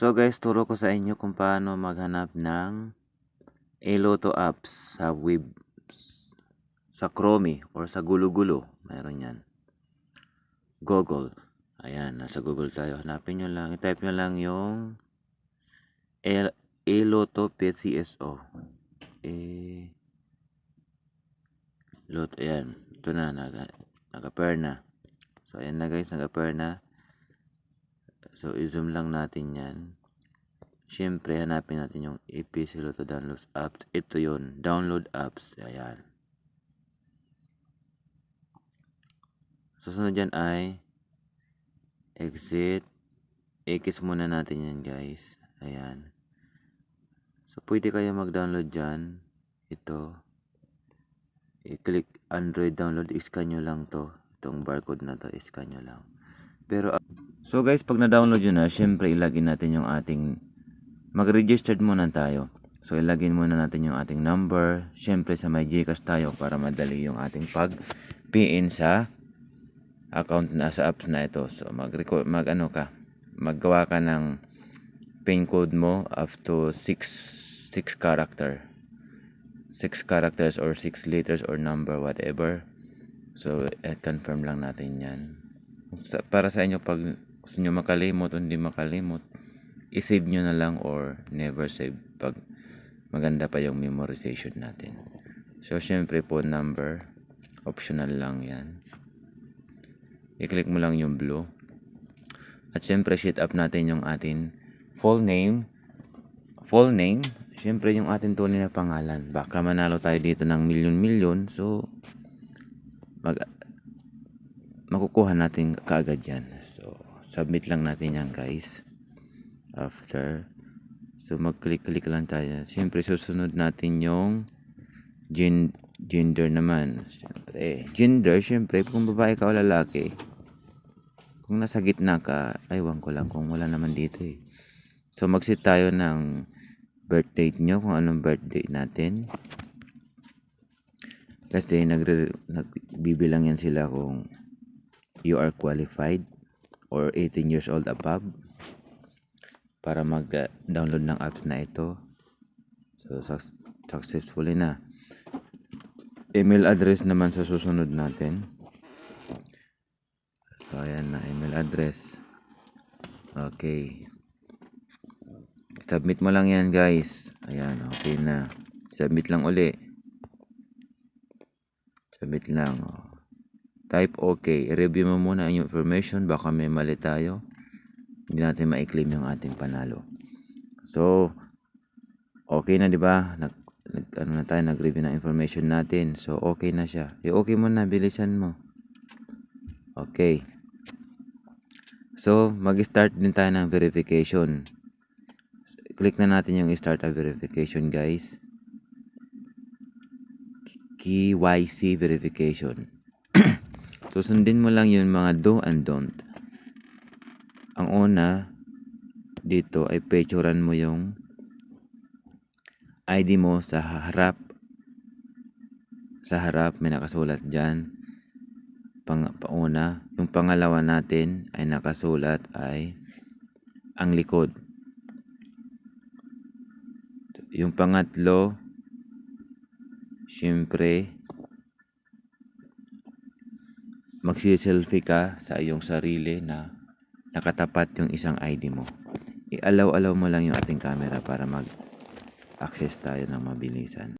So guys, turo ko sa inyo kung paano maghanap ng Eloto apps sa web sa Chrome or sa gulo-gulo. Mayroon yan. Google. Ayan, nasa Google tayo. Hanapin nyo lang. I-type nyo lang yung El Eloto PCSO. Eh, Lot, ayan. Ito na, naga, naka-pair na. So, ayan na guys, naka-pair na. So, i-zoom lang natin yan. Siyempre, hanapin natin yung APC Lotto Downloads Apps. Ito yon Download Apps. Ayan. Susunod dyan ay exit. X muna natin yan guys. Ayan. So, pwede kayo mag-download dyan. Ito. I-click Android download. I-scan nyo lang to. Itong barcode na to. I-scan nyo lang. Pero, so guys, pag na-download yun na, syempre ilagin natin yung ating mag-registered muna tayo. So, ilagin muna natin yung ating number. Syempre, sa may Gcash tayo para madali yung ating pag-PIN sa account na sa apps na ito. So, mag, mag ano ka, maggawa ka ng PIN code mo up to 6 6 character. 6 characters or 6 letters or number, whatever. So, eh, confirm lang natin yan. Para sa inyo, pag gusto nyo makalimot o hindi makalimot, i-save nyo na lang or never save pag maganda pa yung memorization natin. So, syempre phone number, optional lang yan. I-click mo lang yung blue. At syempre, sheet up natin yung atin full name. Full name, syempre yung atin tunay na pangalan. Baka manalo tayo dito ng milyon-milyon. So, mag makukuha natin kaagad yan. So, submit lang natin yan guys. After, so mag-click-click lang tayo. Siyempre, susunod natin yung gen gender naman. Siyempre, gender, siyempre, kung babae ka o lalaki, kung nasa gitna ka, aywan ko lang kung wala naman dito eh. So, mag-set tayo ng birth date nyo, kung anong birth date natin. Kasi nagre, nagbibilang yan sila kung you are qualified or 18 years old above para mag-download ng apps na ito. So, suc- successfully na. Email address naman sa susunod natin. So, ayan na, email address. Okay. Submit mo lang yan, guys. Ayan, okay na. Submit lang uli. Submit lang. Oh. Type okay. I-review mo muna yung information. Baka may mali tayo. Hindi natin ma-claim yung ating panalo. So, okay na 'di ba? Nag, nag ano na tayo, nag-review ng information natin. So, okay na siya. I-okay mo na, bilisan mo. Okay. So, mag-start din tayo ng verification. Click na natin yung start a verification, guys. KYC verification. So, sundin mo lang yung mga do and don't. Ang una, dito ay picturean mo yung ID mo sa harap. Sa harap, may nakasulat dyan. Pang, pauna. Yung pangalawa natin ay nakasulat ay ang likod. Yung pangatlo, syempre, magsiselfie ka sa iyong sarili na nakatapat yung isang ID mo. I-allow-allow mo lang yung ating camera para mag-access tayo ng mabilisan.